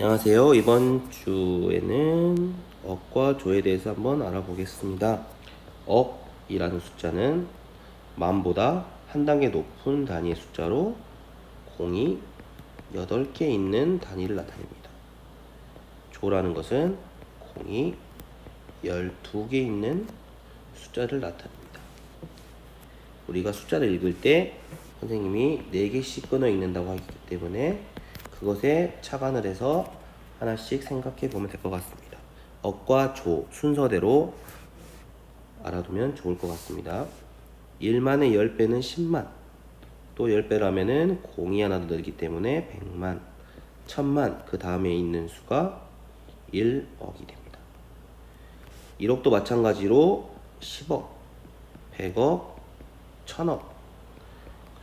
안녕하세요. 이번 주에는 억과 조에 대해서 한번 알아보겠습니다. 억이라는 숫자는 만보다 한 단계 높은 단위의 숫자로 공이 8개 있는 단위를 나타냅니다. 조라는 것은 공이 12개 있는 숫자를 나타냅니다. 우리가 숫자를 읽을 때 선생님이 4개씩 끊어 읽는다고 하기 때문에 그것에 착안을 해서 하나씩 생각해 보면 될 것 같습니다. 억과 조 순서대로 알아두면 좋을 것 같습니다. 1만의 10배는 10만 또 10배라면은 공이 하나 더 늘기 때문에 100만 1000만 그 다음에 있는 수가 1억이 됩니다. 1억도 마찬가지로 10억 100억 1000억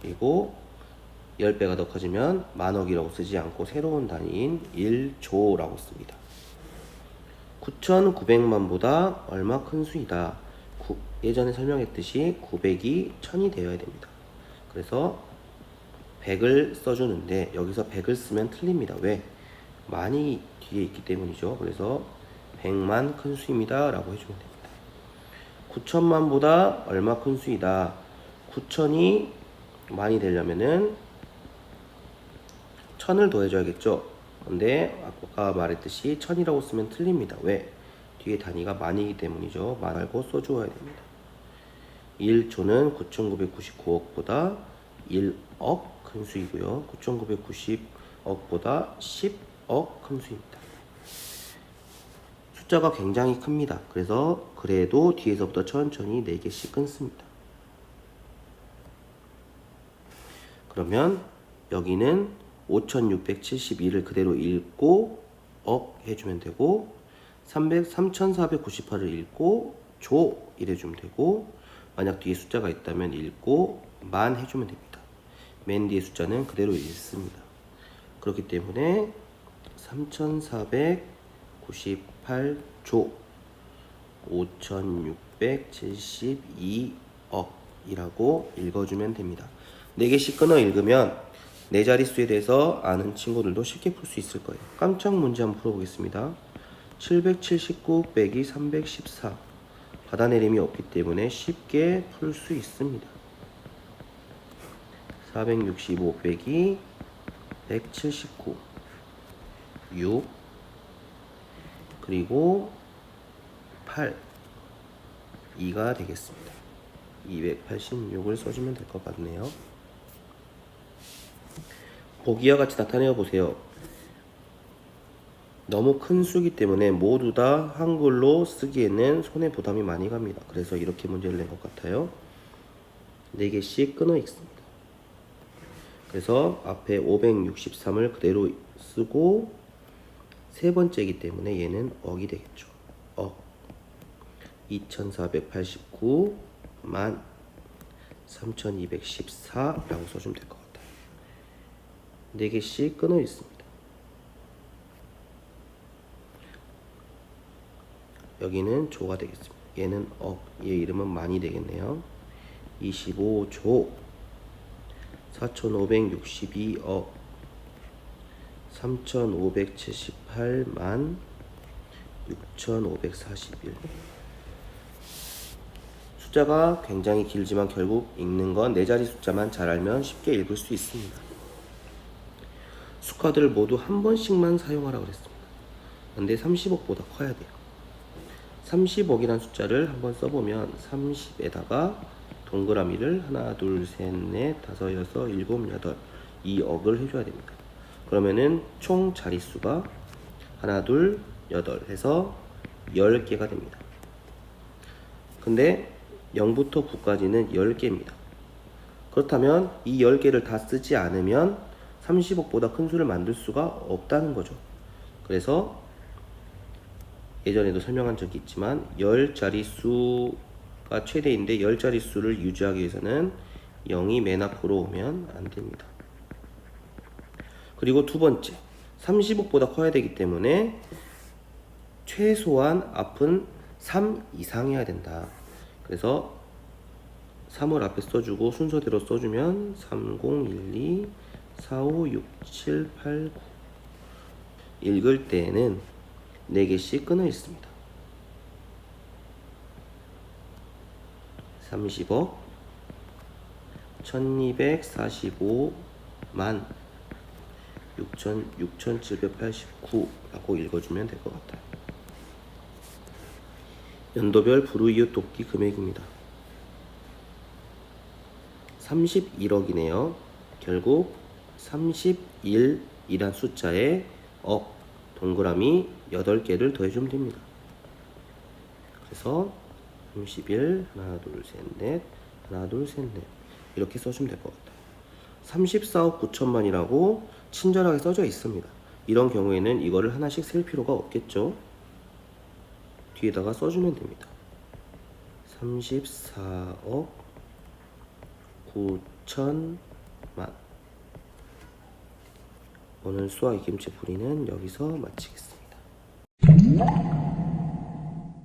그리고 10배가 더 커지면 만억이라고 쓰지 않고 새로운 단위인 1조라고 씁니다. 9,900만보다 얼마 큰 수이다. 구- 예전에 설명했듯이 900이 1000이 되어야 됩니다. 그래서 100을 써주는데 여기서 100을 쓰면 틀립니다. 왜? 만이 뒤에 있기 때문이죠. 그래서 100만 큰 수입니다. 라고 해주면 됩니다. 9천만보다 얼마 큰 수이다. 9천이 많이 되려면은 1000을 더해줘야겠죠. 근데 아까 말했듯이 1000이라고 쓰면 틀립니다. 왜? 뒤에 단위가 만이기 때문이죠. 만 알고 써주어야 됩니다. 1조는 9999억보다 1억 큰 수이고요. 9990억보다 10억 큰 수입니다. 숫자가 굉장히 큽니다. 그래서 그래도 뒤에서부터 천천히 4개씩 끊습니다. 그러면 여기는 5672를 그대로 읽고 억 해주면 되고 300, 3498을 읽고 조 이래주면 되고 만약 뒤에 숫자가 있다면 읽고 만 해주면 됩니다. 맨 뒤에 숫자는 그대로 읽습니다. 그렇기 때문에 3498조 5672억이라고 읽어주면 됩니다. 4개씩 끊어 읽으면 네 자릿수에 대해서 아는 친구들도 쉽게 풀 수 있을 거예요. 깜짝 문제 한번 풀어보겠습니다. 779 빼기 314 받아내림이 없기 때문에 쉽게 풀 수 있습니다. 465 빼기 179 6 그리고 8 2가 되겠습니다. 286을 써주면 될 것 같네요. 보기와 같이 나타내어 보세요. 너무 큰 수기 때문에 모두 다 한글로 쓰기에는 손에 부담이 많이 갑니다. 그래서 이렇게 문제를 낸 것 같아요. 4개씩 끊어 읽습니다. 그래서 앞에 563을 그대로 쓰고 세 번째이기 때문에 얘는 억이 되겠죠. 억 2489만 3214라고 써주면 될 것 같아요. 4개씩 끊어 있습니다. 여기는 조가 되겠습니다. 얘는 억, 얘 이름은 만이 되겠네요. 25조 4562억 3578만 6541 숫자가 굉장히 길지만 결국 읽는 건 네 자리 숫자만 잘 알면 쉽게 읽을 수 있습니다. 수카드를 모두 한 번씩만 사용하라 그랬습니다. 근데 30억보다 커야 돼요. 30억이라는 숫자를 한번 써보면 30에다가 동그라미를 하나, 둘, 셋, 넷, 다섯, 여섯, 일곱, 여덟 이 억을 해줘야 됩니다. 그러면은 총 자릿수가 하나, 둘, 여덟 해서 10개가 됩니다. 근데 0부터 9까지는 10개입니다. 그렇다면 이 10개를 다 쓰지 않으면 30억보다 큰 수를 만들 수가 없다는 거죠. 그래서 예전에도 설명한 적이 있지만 10자릿수가 최대인데 10자릿수를 유지하기 위해서는 0이 맨 앞으로 오면 안 됩니다. 그리고 두 번째, 30억보다 커야 되기 때문에 최소한 앞은 3 이상이어야 된다. 그래서 3을 앞에 써주고 순서대로 써주면 3012 4, 5, 6, 7, 8, 9 읽을 때에는 4개씩 끊어 있습니다. 30억 1245만 6,789라고 읽어주면 될 것 같아요. 연도별 불우이웃 돕기 금액입니다. 31억이네요. 결국 31이란 숫자에 억 동그라미 8개를 더해주면 됩니다. 그래서 31 하나 둘 셋 넷 하나 둘 셋 넷 이렇게 써주면 될 것 같아요. 34억 9천만이라고 친절하게 써져 있습니다. 이런 경우에는 이거를 하나씩 셀 필요가 없겠죠. 뒤에다가 써주면 됩니다. 34억 9천만 오늘 수학 이김치 풀이는 여기서 마치겠습니다.